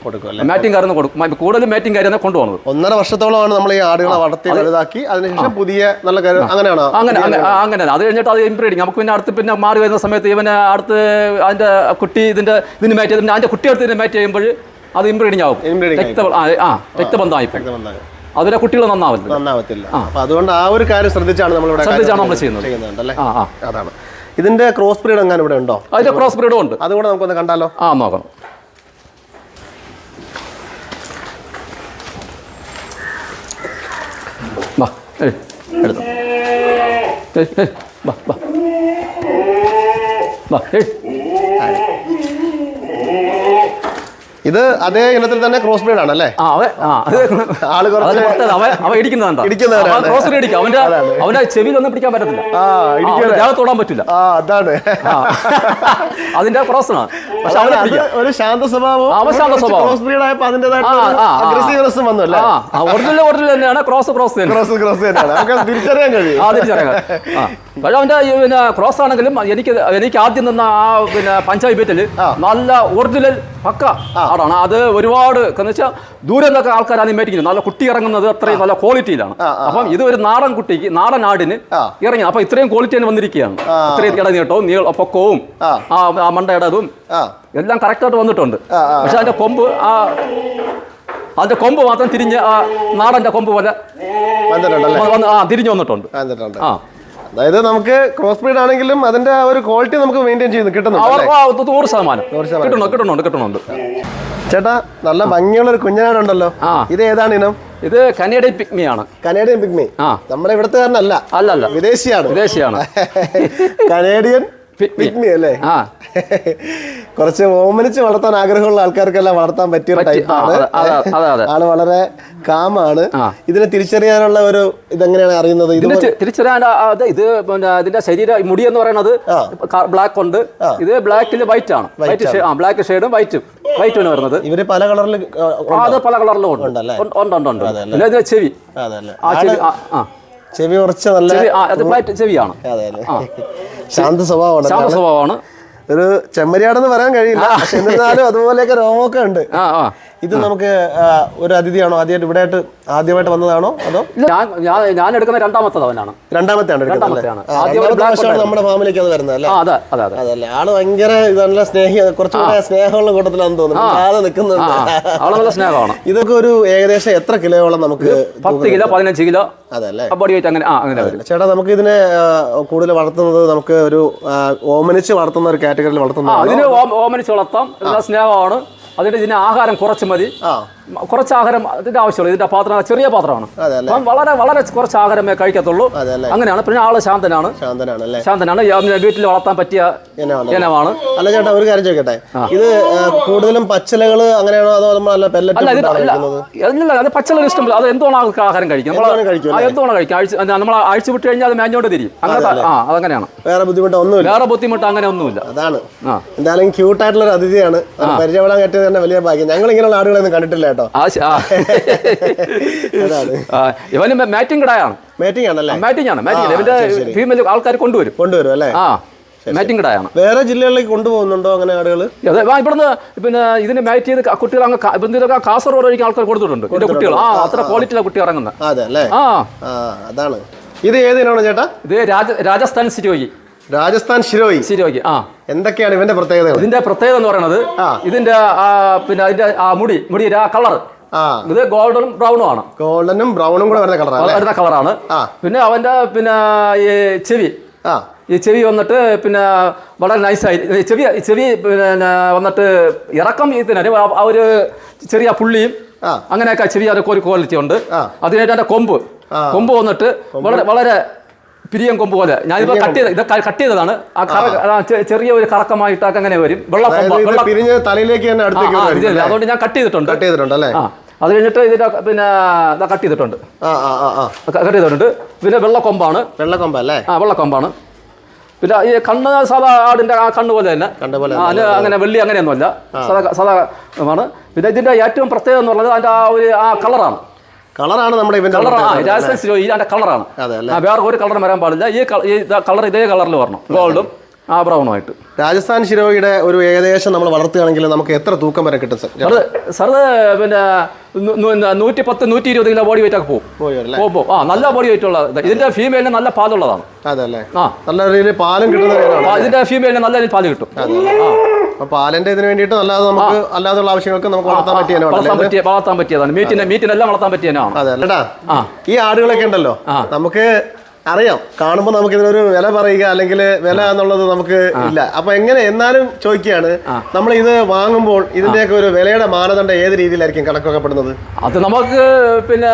മാറ്റിംഗ് കാർന്ന് കൊടുക്കും. കൂടുതൽ കൂടുതലും മാറ്റിംഗ് കാര്യം കൊണ്ടുപോകുന്നത്. ഒന്നര വർഷത്തോളമാണ് നമ്മൾ ഈ ആടുകളെ വളർത്തി വലുതാക്കി. അതിനുശേഷം പുതിയ നല്ല അങ്ങനെയാണോ? അങ്ങനെ അങ്ങനെ അത് കഴിഞ്ഞിട്ട് അത് ഇംപ്രീഡിങ് നമുക്ക് പിന്നെ അടുത്ത് പിന്നെ മാറി വരുന്ന സമയത്ത് ഇവനെ അടുത്ത് അതിന്റെ കുട്ടി ഇതിന്റെ ഇതിന് മാറ്റി അതിന്റെ കുട്ടി അടുത്ത് ഇതിന് മാറ്റി ചെയ്യുമ്പോൾ അത് ഇംബ്രീഡിങ് ആവും. രക്ത ആ, രക്തബന്ധമായി. അതിലെ കുട്ടികൾ നന്നാവില്ല നന്നാവത്തില്ല. അപ്പൊ അതുകൊണ്ട് ആ ഒരു കാര്യം ശ്രദ്ധിച്ചാണ് നമ്മൾ ഇവിടെ ശ്രദ്ധിച്ചാണ് നമ്മൾ ചെയ്യുന്നത്. അതാണ്. ഇതിന്റെ ക്രോസ് ബ്രീഡ് എങ്ങനെ ഇവിടെ ഉണ്ടോ? അതിന്റെ ക്രോസ് ബ്രീഡും ഉണ്ട്. അതുകൂടെ നമുക്കൊന്ന് കണ്ടാലോ? ആ ഏയ് എടുത്തോ. ഇത് അതേ ഇനത്തിൽ തന്നെ ക്രോസ് ബ്രീഡ് ആണ് അവൻ ആൾ അവന്റെ അവന്റെ ചെവിയിലൊന്നും പിടിക്കാൻ പറ്റത്തില്ല. തൊടാൻ പറ്റില്ല. അതാണ്. അതിന്റെ പക്ഷെ ഒരു ശാന്ത സ്വഭാവം. അവൻ ശാന്ത സ്വഭാവം. ക്രോസ് ബ്രീഡ് ആയപ്പോ അതിന്റേതായിട്ട് ആ, ആ, ആ. വന്നു അല്ലേ? ആ ഒറിജിനൽ ഒറിജിനൽ തന്നെയാണ് ക്രോസ് ക്രോസ് തന്നെ. ക്രോസ് ക്രോസ് തന്നെയാണ്. നമുക്ക് തിരിച്ചറിയാൻ കഴിയും. ആ പക്ഷെ അവന്റെ പിന്നെ ക്രോസ് ആണെങ്കിലും എനിക്ക് എനിക്ക് ആദ്യം നിന്ന ആ പിന്നെ പഞ്ചായത്ത് ബീറ്റിൽ. നല്ല ഒറിജിനൽ പക്ക. ആടാണ് അത് ഒരുപാട് എന്ന് വെച്ചാൽ ദൂരെ നിന്നൊക്കെ ആൾക്കാർ മേടിക്കുന്നത് നല്ല കുട്ടി ഇറങ്ങുന്നത് അത്രയും നല്ല ക്വാളിറ്റിയിലാണ് അപ്പം ഇത് ഒരു നാടൻ കുട്ടിക്ക് നാടൻ ആടിന് ഇറങ്ങി. അപ്പൊ ഇത്രയും ക്വാളിറ്റി തന്നെ വന്നിരിക്കുകയാണ്. ഇത്രയും ഇടനീട്ടവും നീള പൊക്കവും ആ. ആ ആ മണ്ടയുടെ അതും എല്ലാം കറക്റ്റായിട്ട് വന്നിട്ടുണ്ട്. പക്ഷെ അതിന്റെ കൊമ്പ് ആ അതിന്റെ കൊമ്പ് മാത്രം തിരിഞ്ഞ് ആ നാടന്റെ കൊമ്പ് പോലെ ആ തിരിഞ്ഞു വന്നിട്ടുണ്ട്. ആ. അതായത് നമുക്ക് ക്രോസ് ബ്രീഡ് ആണെങ്കിലും അതിന്റെ ആ ഒരു ക്വാളിറ്റി നമുക്ക് മെയിന്റെയിൻ ചെയ്യുന്നു കിട്ടുന്നുണ്ട് നൂറ് ശതമാനം. കിട്ടണോ കിട്ടണുണ്ട് കിട്ടണുണ്ട് ചേട്ടാ നല്ല ഭംഗിയുള്ള ഒരു കുഞ്ഞനാടുണ്ടല്ലോ. ഇത് ഏതാണ് ഇനം? ഇത് കനേഡിയൻ പിഗ്മിയാണ് കനേഡിയൻ പിഗ്മി ആ. നമ്മുടെ ഇവിടുത്തുകാരനല്ല അല്ല അല്ല വിദേശിയാണ്. വിദേശിയാണ്. കനേഡിയൻ പിഗ്മി അല്ലേ? ആ. കുറച്ച് ഓമനിച്ച് വളർത്താൻ ആഗ്രഹമുള്ള ആൾക്കാർക്കെല്ലാം വളർത്താൻ പറ്റിയ ടൈപ്പ് ആണ്. ടൈപ്പാണ്. ആൾ വളരെ കാമാണ്. ഇതിനെ തിരിച്ചറിയാനുള്ള ഒരു ഇതെങ്ങനെയാണ് അറിയുന്നത്? ഇതിനെ തിരിച്ചറിയാൻ അതെ ഇത് പിന്നെ ഇതിന്റെ ശരീര മുടി എന്ന് പറയുന്നത് ബ്ലാക്ക് ഉണ്ട്. ഇത് ബ്ലാക്കിൽ വൈറ്റ് ആണ്. വൈറ്റ് ആ ബ്ലാക്ക് ഷെയ്ഡും വൈറ്റും വൈറ്റ് ആണ് വരുന്നത്. ഇവർ പല കളറിൽ അത് പല കളറിലും ഉണ്ട്? ഉണ്ട് ഉണ്ട് ഉണ്ട് ഉണ്ട്. പിന്നെ ഇതിന്റെ ചെവി. ആ ചെവി ആ. ചെവി കുറച്ച് നല്ല ചെവിയാണ്. അതെ ശാന്ത സ്വഭാവമാണ്. ശാന്ത സ്വഭാവമാണ്. ഒരു ചെമ്മരിയാടെന്ന് പറയാൻ കഴിയില്ല. പക്ഷെ എന്നിരുന്നാലും അതുപോലെയൊക്കെ രോമമൊക്കെ ഉണ്ട്. ഇത് നമുക്ക് ഒരു അതിഥിയാണോ? ആദ്യമായിട്ട് ഇവിടെ ആയിട്ട് ആദ്യമായിട്ട് വന്നതാണോ? അതോ? ഞാൻ ഞാൻ എടുക്കുന്ന രണ്ടാമത്തെ അവനാണ്. രണ്ടാമത്തെ ആണ് നമ്മുടെ ഫാമിലിക്ക് അത് വരുന്നത് അല്ലേ? അതല്ലേ. ആൾ ഭയങ്കര നല്ല സ്നേഹി കുറച്ചുകൂടെ സ്നേഹമുള്ള കൂട്ടത്തിലാണെന്ന് തോന്നുന്നു. ആൾ നിൽക്കുന്നുണ്ട് സ്നേഹമാണ്. ഇതൊക്കെ ഒരു ഏകദേശം എത്ര കിലോയോളം നമുക്ക് പത്ത് കിലോ പതിനഞ്ച് കിലോ അതല്ലേ. ബോഡി വെയിറ്റ് അങ്ങനെ ആ അങ്ങനെ വരും. ചേട്ടാ നമുക്ക് ഇതിനെ കൂടുതൽ വളർത്തുന്നത് നമുക്ക് ഒരു ഓമനിച്ച് വളർത്തുന്ന ഒരു കാറ്റഗറിയിൽ വളർത്തുന്നത് അതിന് ഓമനിച്ച് വളർത്താം. സ്നേഹമാണ്. അതിന്റെ ഇതിന് ആഹാരം കുറച്ച് മതി. കുറച്ച് ആഹാരം ഇതിന്റെ ആവശ്യമുള്ളൂ. ഇതിന്റെ പാത്രം ചെറിയ പാത്രമാണ്. അപ്പം വളരെ വളരെ കുറച്ച് ആഹാരമേ കഴിക്കത്തുള്ളൂ അങ്ങനെയാണ്. പിന്നെ ആൾ ശാന്തനാണ്. ശാന്തനാണ്. വീട്ടിൽ വളർത്താൻ പറ്റിയ ഇനമാണ്. അല്ല ചേട്ടാ ഒരു കാര്യം ചോദിക്കട്ടെ? ഇത് കൂടുതലും പച്ചിലകൾ അങ്ങനെയാണോ അതോ നമ്മൾ നല്ല പെല്ലറ്റ് അത് ഇഷ്ടമില്ല അത് എന്തോണം ആൾക്ക് ആഹാരം കഴിക്കും എന്തോണം നമ്മൾ കഴിക്കും നമ്മൾ അഴിച്ചു വിട്ട് കഴിഞ്ഞാൽ അത് മേഞ്ഞോണ്ട് തിരിയും. ആ അതങ്ങനെയാണ്. വേറെ ബുദ്ധിമുട്ട് ഒന്നുമില്ല. വേറെ ബുദ്ധിമുട്ട് അങ്ങനെ ഒന്നുമില്ല. അതാണ്. എന്തായാലും ക്യൂട്ടായിട്ടുള്ള ഒരു അതിഥിയാണ്. അത് പരിചയപ്പെടാൻ പറ്റിയത് തന്നെ വലിയ ഭാഗ്യം. ഞങ്ങൾ ഇങ്ങനെയുള്ള ആടുകളൊന്നും കണ്ടിട്ടില്ല കേട്ടോ. ഇവന് മാറ്റിംഗ് കടയാണ് മാറ്റിംഗ് ആണല്ലേ? മാറ്റിംഗ് ആണ് മാറ്റിംഗ് ഇവന്റെ ഫീമെയിൽ ആൾക്കാർ കൊണ്ടുവരും. കൊണ്ടുവരും അല്ലേ? ആ മാറ്റിംഗ് കടയാണ് വേറെ ജില്ലകളിലേക്ക് കൊണ്ടുപോകുന്നുണ്ടോ അങ്ങനെ ആടുകൾ അതെ ഇവിടുന്ന് പിന്നെ ഇതിന് മാറ്റ് ചെയ്ത് കുട്ടികൾ അങ്ങ് ബന്ധുക്കാർ ഇവിടുന്ന് കാസർഗോഡ് വഴിക്ക് ആൾക്കാർ കൊടുത്തിട്ടുണ്ട്. എന്റെ കുട്ടികൾ ആ അത്ര ക്വാളിറ്റിയിലാണ് കുട്ടി ഇറങ്ങുന്നത് അതെ അല്ലേ? ആ. അതാണ്. ഇത് ഏതിനാണ് ചേട്ടാ? ഇത് രാജസ്ഥാൻ സിരോഗി രാജസ്ഥാൻ ശിരോയി. ശിരോയ്ക്ക് ആ. എന്തൊക്കെയാണ് ഇവന്റെ പ്രത്യേകത ഇതിന്റെ പ്രത്യേകത എന്ന് പറയുന്നത് ഇതിന്റെ പിന്നെ അതിന്റെ ആ മുടി മുടി കളർ. ആ. ഇത് ഗോൾഡനും ബ്രൗണും ആണ്. ഗോൾഡനും ബ്രൗണും കൂടെ വരുന്ന കളറാണ് വരുന്ന കളറാണ്. പിന്നെ അവന്റെ പിന്നെ ഈ ചെവി. ആ. ഈ ചെവി വന്നിട്ട് പിന്നെ വളരെ നൈസായി ചെവി ചെവി പിന്നെ വന്നിട്ട് ഇറക്കം ഇതിന് ആ ഒരു ചെറിയ പുള്ളിയും. അങ്ങനെയൊക്കെ ചെവി അതൊക്കെ ഒരു ക്വാളിറ്റി ഉണ്ട്. അതിനായിട്ട് അതിന്റെ കൊമ്പ്. കൊമ്പ് വന്നിട്ട് വളരെ വളരെ പിരിയൻ കൊമ്പ് പോലെ. ഞാനിപ്പോ കട്ട് ചെയ്ത ഇത് കട്ട് ചെയ്തതാണ്. ആ കറ ചെറിയ ഒരു കറക്കമായിട്ടൊക്കെ അങ്ങനെ വരും. വെള്ള കൊമ്പ് പിരിഞ്ഞ് തലയിലേക്ക് തന്നെ അടുത്തേക്ക് അതുകൊണ്ട് ഞാൻ കട്ട് ചെയ്തിട്ടുണ്ട്. കട്ട് ചെയ്തിട്ടുണ്ട് അല്ലേ? അത് കഴിഞ്ഞിട്ട് ഇതിന്റെ പിന്നെ കട്ട് ചെയ്തിട്ടുണ്ട്. കട്ട് ചെയ്തിട്ടുണ്ട്. പിന്നെ വെള്ളക്കൊമ്പാണ് വെള്ളക്കൊമ്പല്ലേ ആ വെള്ളക്കൊമ്പാണ് പിന്നെ ഈ കണ്ണ് സാധാ ആടിന്റെ ആ കണ്ണ് പോലെ തന്നെ. അത് അങ്ങനെ വെള്ളി അങ്ങനെയൊന്നുമല്ല. സാധാ സാധാ ആണ്. പിന്നെ ഇതിന്റെ ഏറ്റവും പ്രത്യേകത എന്ന് പറഞ്ഞത് അതിന്റെ ആ ഒരു ആ കളറാണ്. കളറാണ് നമ്മുടെ ഇവന്റെ കളറാണ്. ആ വേറെ ഒരു കളർ വരാൻ പാടില്ല. ഈ കളർ ഇതേ കളറിൽ വരണം. ഗോൾഡും ആ ബ്രൗണുമായിട്ട് രാജസ്ഥാൻ ശിരോഗിയുടെ ഒരു ഏകദേശം നമ്മൾ വളർത്തുകയാണെങ്കിൽ നമുക്ക് എത്ര തൂക്കം വരെ കിട്ടും സർ? അത് സാറ് പിന്നെ നൂറ്റി പത്ത് നൂറ്റി ഇരുപത് കിലോ ബോഡി വെയിറ്റ് ഒക്കെ പോകും പോകും ആ നല്ല ബോഡി വെയിറ്റ് ഉള്ള ഇതിന്റെ ഫീമെയിലിന് നല്ല പാലുള്ളതാണ്. അതെ അല്ലേ ആ. നല്ല രീതിയിൽ പാലും കിട്ടുന്ന ഇതിന്റെ ഫീമെയിലിന് നല്ല രീതിയിൽ പാൽ കിട്ടും. അപ്പൊ പാലിന്റെ ഇതിന് വേണ്ടിയിട്ട് അല്ലാതെ നമുക്ക് അല്ലാതെയുള്ള ആവശ്യങ്ങൾക്ക് നമുക്ക് വളർത്താൻ പറ്റിയ വളർത്താൻ വളർത്താൻ പറ്റിയതാണ്. മീറ്റിനെ മീറ്റിനെല്ലാം വളർത്താൻ പറ്റിയതാണ് അതെ അല്ലേടാ? ഈ ആടുകളൊക്കെ ഉണ്ടല്ലോ. നമുക്ക് അറിയാം. കാണുമ്പോൾ നമുക്ക് ഇതിനൊരു വില പറയുക അല്ലെങ്കിൽ വില എന്നുള്ളത് നമുക്ക് ഇല്ല. അപ്പൊ എങ്ങനെ എന്നാലും ചോദിക്കുകയാണ്. നമ്മൾ ഇത് വാങ്ങുമ്പോൾ ഇതിന്റെയൊക്കെ ഒരു വിലയുടെ മാനദണ്ഡം ഏത് രീതിയിലായിരിക്കും കണക്കാക്കപ്പെടുന്നത്? അത് നമുക്ക് പിന്നെ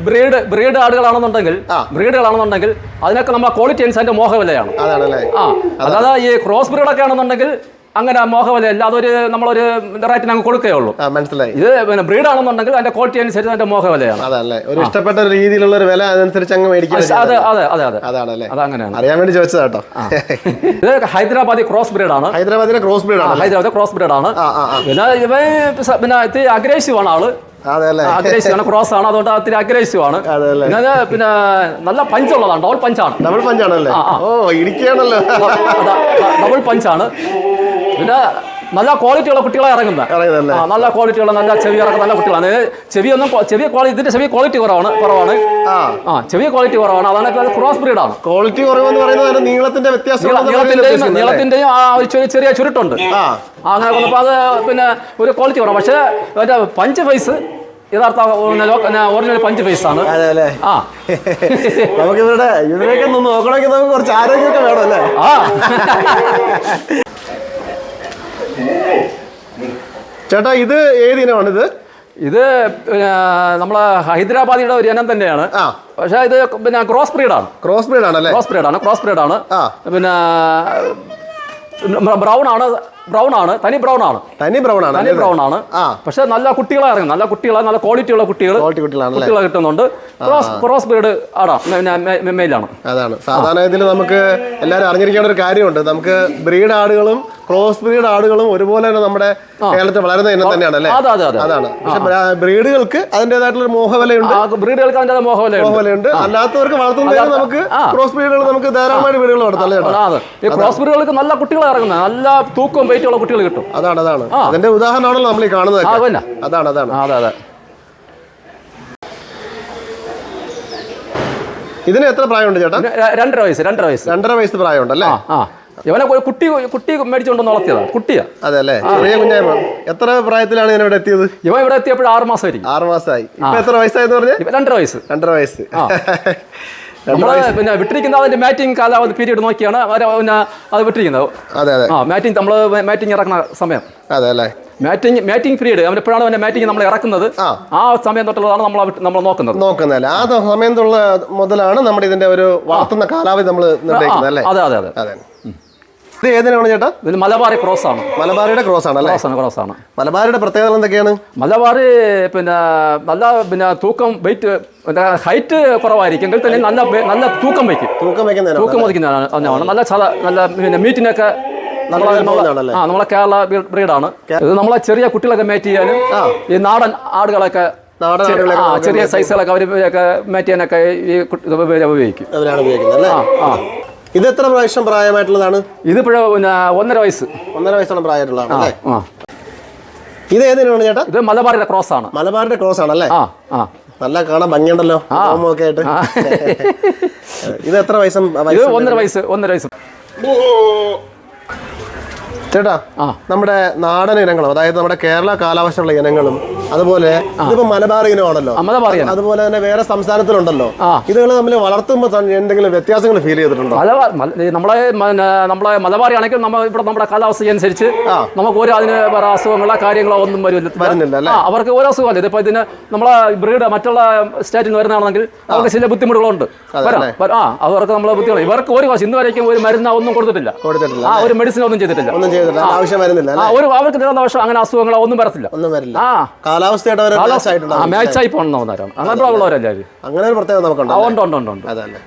ബ്രീഡ് ബ്രീഡ് ആടുകളാണെന്നുണ്ടെങ്കിൽ. ബ്രീഡുകളാണെന്നുണ്ടെങ്കിൽ അതിനൊക്കെ നമ്മളെ ക്വാളിറ്റി അനുസരിച്ച് മോഹവിലയാണ്. അതാണല്ലേ? ആ. അതായത് ഈ ക്രോസ് ബ്രീഡൊക്കെ ആണെന്നുണ്ടെങ്കിൽ അങ്ങനെ മോഹവലയല്ല അതൊരു നമ്മളൊരു റേറ്റിന് അങ്ങ് കൊടുക്കുകയുള്ളൂ. ഉള്ളൂ മനസ്സിലായി. ഇത് പിന്നെ ബ്രീഡ് ആണെന്നുണ്ടെങ്കിൽ അതിന്റെ ക്വാളിറ്റി അനുസരിച്ച് അതിന്റെ മോഹവലയാണ് അതല്ലേ. ഒരു ഇഷ്ടപ്പെട്ട രീതിയിലുള്ള ഒരു വില അതനുസരിച്ച് അങ്ങ് മേടിക്കും അതെ അതെ അതെ അതെ അതാണല്ലേ. അതങ്ങനെയാണ്. അറിയാൻ വേണ്ടി ചോദിച്ചതാ കേട്ടോ ഇത് ഹൈദരാബാദി ക്രോസ് ആണ്. ഹൈദരാബാദിലെ ക്രോസ് ബ്രീഡ് ആണ് ഹൈദരാബാദ് ക്രോസ് ബ്രീഡ് ആണ്. പിന്നെ ഇവ പിന്നെ ഇത് അഗ്രേസീവ് ആണ് ആൾ. അഗ്രേസീവ് ആണ് ക്രോസ് ആണ് അതുകൊണ്ട് ഇത്തിരി അഗ്രേസീവ് ആണ്. പിന്നെ നല്ല പഞ്ചുള്ളതാണ് ഡബിൾ പഞ്ചാണ് ഡബിൾ പഞ്ചാണല്ലേ ഓ ഇടിക്കുകയാണല്ലോ. ഡബിൾ പഞ്ചാണ് പിന്നെ നല്ല ക്വാളിറ്റിയുള്ള കുട്ടികളാണ് കുട്ടികളെ ഇറങ്ങുന്നത് നല്ല ക്വാളിറ്റിയുള്ള നല്ല ചെവി ഇറക്കുന്ന നല്ല കുട്ടികളാണ് ചെവി ഒന്നും ചെവി ക്വാളിറ്റി ഇതിന്റെ ചെവി ക്വാളിറ്റി കുറവാണ് കുറവാണ്. ആ. ചെവി ക്വാളിറ്റി കുറവാണ്. അതാണ് ക്രോസ് ബ്രീഡാണ് ക്വാളിറ്റി കുറവെന്ന് പറയുന്നത് നീളത്തിന്റെ വ്യത്യാസം നീളത്തിന്റെയും ആ ഒരു ചെറിയ ചുരുട്ടുണ്ട്. അങ്ങനെ വന്നപ്പോൾ അത് പിന്നെ ഒരു ക്വാളിറ്റി കുറവാണ്. പക്ഷേ മറ്റേ പഞ്ച് ഫൈസ് യഥാർത്ഥ ഒറിജിനൽ പഞ്ച് ഫേസ് ആണ്. ആ. നമുക്ക് ഇവരുടെ ഇവരെയൊക്കെ ഒന്ന് നോക്കണമെങ്കിൽ നമുക്ക് കുറച്ച് ആരോഗ്യമൊക്കെ വേണം അല്ലേ? ആ. ചേട്ടാ ഇത് ഏത് ഇനമാണ് ഇത്? ഇത് നമ്മളെ ഹൈദരാബാദിയുടെ ഒരു ഇനം തന്നെയാണ്. പക്ഷെ ഇത് പിന്നെ ക്രോസ് ബ്രീഡാണ്. ക്രോസ് ബ്രീഡ് ആണ് ക്രോസ് ബ്രീഡാണ് ക്രോസ് ബ്രീഡാണ്. പിന്നെ ബ്രൗൺ ആണ്. ബ്രൗൺ ആണ്. തനി ബ്രൗൺ ആണ്. തനി ബ്രൗൺ ആണ് തനി ബ്രൗൺ ആണ്. പക്ഷെ നല്ല കുട്ടികളെ ഇറങ്ങും നല്ല കുട്ടികളെ നല്ല ക്വാളിറ്റി ഉള്ള കുട്ടികൾ ക്വാളിറ്റി കുട്ടികളാണ് കുട്ടികളെ കിട്ടുന്നുണ്ട്. ക്രോസ് ക്രോസ് ബ്രീഡ് ആടാ മെയിലാണ് അതാണ്. സാധാരണ ഇതിൽ നമുക്ക് എല്ലാവരും അറിഞ്ഞിരിക്കേണ്ട ഒരു കാര്യമുണ്ട്. നമുക്ക് ബ്രീഡ് ആടുകളും ക്രോസ് ബ്രീഡ് ആടുകളും ഒരുപോലെ തന്നെ നമ്മുടെ കേരളത്തിൽ വളരുന്ന ഇനം തന്നെയാണ് അല്ലേ അതെ അതെ അതെ. അതാണ്. പക്ഷെ ബ്രീഡുകൾക്ക് അതിന്റെതായിട്ടുള്ള ഒരു മോഹവിലയുണ്ട്. ബ്രീഡുകൾക്ക് അതിന്റെ മോഹവലയുണ്ട്. അല്ലാത്തവർക്ക് വളർത്തുന്നതിന് നമുക്ക്. ക്രോസ് ബ്രീഡുകൾ നമുക്ക് ധാരാളമായിട്ട് വീടുകൾ വളർത്താം അല്ലേ ക്രോസ് ബ്രീഡുകൾക്ക് നല്ല കുട്ടികളെ ഇറങ്ങുന്നത് നല്ല തൂക്കവും വെയിറ്റും ഉള്ള കുട്ടികൾ കിട്ടും. അതാണ് അതാണ്. അതിന്റെ ഉദാഹരണമാണല്ലോ നമ്മൾ ഈ കാണുന്നത് അതാണ് അതാണ്. അതെ അതെ. ഇതിന് എത്ര പ്രായമുണ്ട് ചേട്ടാ? രണ്ടര വയസ്സ് രണ്ടര വയസ്സ്. രണ്ടര വയസ്സ് പ്രായമുണ്ട് അല്ലേ ആ. ഇവനെ കുട്ടി കുട്ടി മേടിച്ചുകൊണ്ടെന്ന് വളർത്തിയതാണ് കുട്ടിയാ. അതെ അല്ലേ ചെറിയ കുഞ്ഞായ്മ എത്ര പ്രായത്തിലാണ് ഞാൻ ഇവിടെ എത്തിയത്? ഇവൻ ഇവിടെ എത്തിയപ്പോൾ ആറ് മാസമായിരിക്കും. ആറ് മാസമായി. ഇപ്പൊ എത്ര വയസ്സായെന്ന് പറഞ്ഞു? രണ്ടര വയസ്സ്. രണ്ടര വയസ്സ്. നമ്മൾ പിന്നെ വിട്ടിരിക്കുന്ന അതിന്റെ മാറ്റിംഗ് കാലാവധി പീരീഡ് നോക്കിയാണ് പിന്നെ അത് വിട്ടിരിക്കുന്നത്. അതെ അതെ. ആ മാറ്റിംഗ് നമ്മൾ മാറ്റിംഗ് ഇറക്കുന്ന സമയം. അതെ അല്ലേ? മാറ്റിംഗ് മാറ്റിംഗ് പീരീഡ് അവൻ എപ്പോഴാണ് അവന്റെ മാറ്റിംഗ് നമ്മൾ ഇറക്കുന്നത്? ആ. സമയം തൊട്ടുള്ളതാണ് നമ്മൾ നമ്മൾ നോക്കുന്നത്. നോക്കുന്നല്ലേ ആ സമയത്തുള്ള മുതലാണ് നമ്മുടെ ഇതിന്റെ ഒരു വളർത്തുന്ന കാലാവധി നമ്മൾ നിർണയിക്കുന്നത് അല്ലേ? അതെ അതെ അതെ. അതെ. ഇത് ഏതിനാണ് ചേട്ടാ? ഇത് മലബാറി ക്രോസ് ആണ്. മലബാറിയുടെ ക്രോസ് ആണ് ക്രോസ് ആണ് ക്രോസ് ആണ്. മലബാറിയുടെ പ്രത്യേകത എന്തൊക്കെയാണ്? മലബാറി പിന്നെ നല്ല പിന്നെ തൂക്കം വെയിറ്റ് ഹൈറ്റ് കുറവായിരിക്കും. എങ്കിൽ തന്നെ നല്ല നല്ല തൂക്കം വയ്ക്കും. തൂക്കം വയ്ക്കുന്ന തൂക്കം വയ്ക്കുന്നതാണ് നല്ല ചത നല്ല പിന്നെ മീറ്റിനൊക്കെ ആ നമ്മളെ കേരള ബ്രീഡാണ്. ഇത് നമ്മളെ ചെറിയ കുട്ടികളൊക്കെ മാറ്റ് ചെയ്യാനും ഈ നാടൻ ആടുകളൊക്കെ ചെറിയ- സൈസുകളൊക്കെ അവർ മാറ്റ് ചെയ്യാനൊക്കെ ഈ ഉപയോഗിക്കും. ഇത് എത്ര പ്രാവശ്യം പ്രായമായിട്ടുള്ളതാണ്? ഇത് ഒന്നര വയസ്സ്. ഒന്നര വയസ്സാണ് പ്രായമായിട്ടുള്ളതാണ് അല്ലേ? ഇത് ഏതിനാണ് ചേട്ടാ? ഇത് മലബാറിന്റെ ക്രോസ് ആണ്. മലബാറിന്റെ ക്രോസ് ആണ് അല്ലേ? ആ നല്ല കാണാൻ ഭംഗിയുണ്ടല്ലോ ഒക്കെ ആയിട്ട്. ഇത് എത്ര വയസ്സും ഒന്നര വയസ്സ് ഒന്നര വയസ്സ്. ചേട്ടാ. നമ്മുടെ നാടൻ ഇനങ്ങളും അതായത് നമ്മുടെ കേരള കാലാവസ്ഥയുള്ള ഇനങ്ങളും അതുപോലെ ഇതിപ്പോ മലബാർ ഇനമാണല്ലോ. അതുപോലെ തന്നെ വേറെ സംസ്ഥാനത്തിലുണ്ടല്ലോ. ഇതുകൾ തമ്മിൽ വളർത്തുമ്പോൾ എന്തെങ്കിലും വ്യത്യാസങ്ങൾ ഫീൽ ചെയ്തിട്ടുണ്ടോ? നമ്മളെ നമ്മളെ മലബാറി ആണെങ്കിൽ നമ്മൾ ഇവിടെ നമ്മുടെ കാലാവസ്ഥ അനുസരിച്ച് നമുക്ക് ഒരു അതിന് വേറെ അസുഖങ്ങളോ കാര്യങ്ങളോ ഒന്നും വരുന്നില്ല. അവർക്ക് ഓരോ അസുഖമല്ല? ഇതിപ്പോ ഇതിന് നമ്മളെ ബ്രീഡ് മറ്റുള്ള സ്റ്റേറ്റിൽ നിന്ന് വരുന്നതാണെങ്കിൽ അവർക്ക് ചില ബുദ്ധിമുട്ടുകളുണ്ട്. ആ അവർക്ക് നമ്മളെ ബുദ്ധിമുട്ട് ഇവർക്ക് ഒരു വശം ഇന്ന് വരയ്ക്കും ഒരു മരുന്ന് ഒന്നും കൊടുത്തിട്ടില്ല. കൊടുത്തിട്ടില്ല ആ ഒരു മെഡിസിൻ ഒന്നും ചെയ്തിട്ടില്ല. ആവശ്യം വരുന്നില്ല ഒരു അവർക്ക് നിരന്തരം അങ്ങനെ അസുഖങ്ങളോ ഒന്നും വരത്തില്ല. ഒന്നും വരില്ല. ആ. കാലാവസ്ഥയായിട്ട് മാച്ചായി അങ്ങനെ ഉള്ളവരല്ലേ അങ്ങനെ ഒരു പ്രത്യേകത നമുക്കുണ്ട് ആ ഉണ്ട് ഉണ്ട് ഉണ്ട് ഉണ്ട്. അതല്ലേ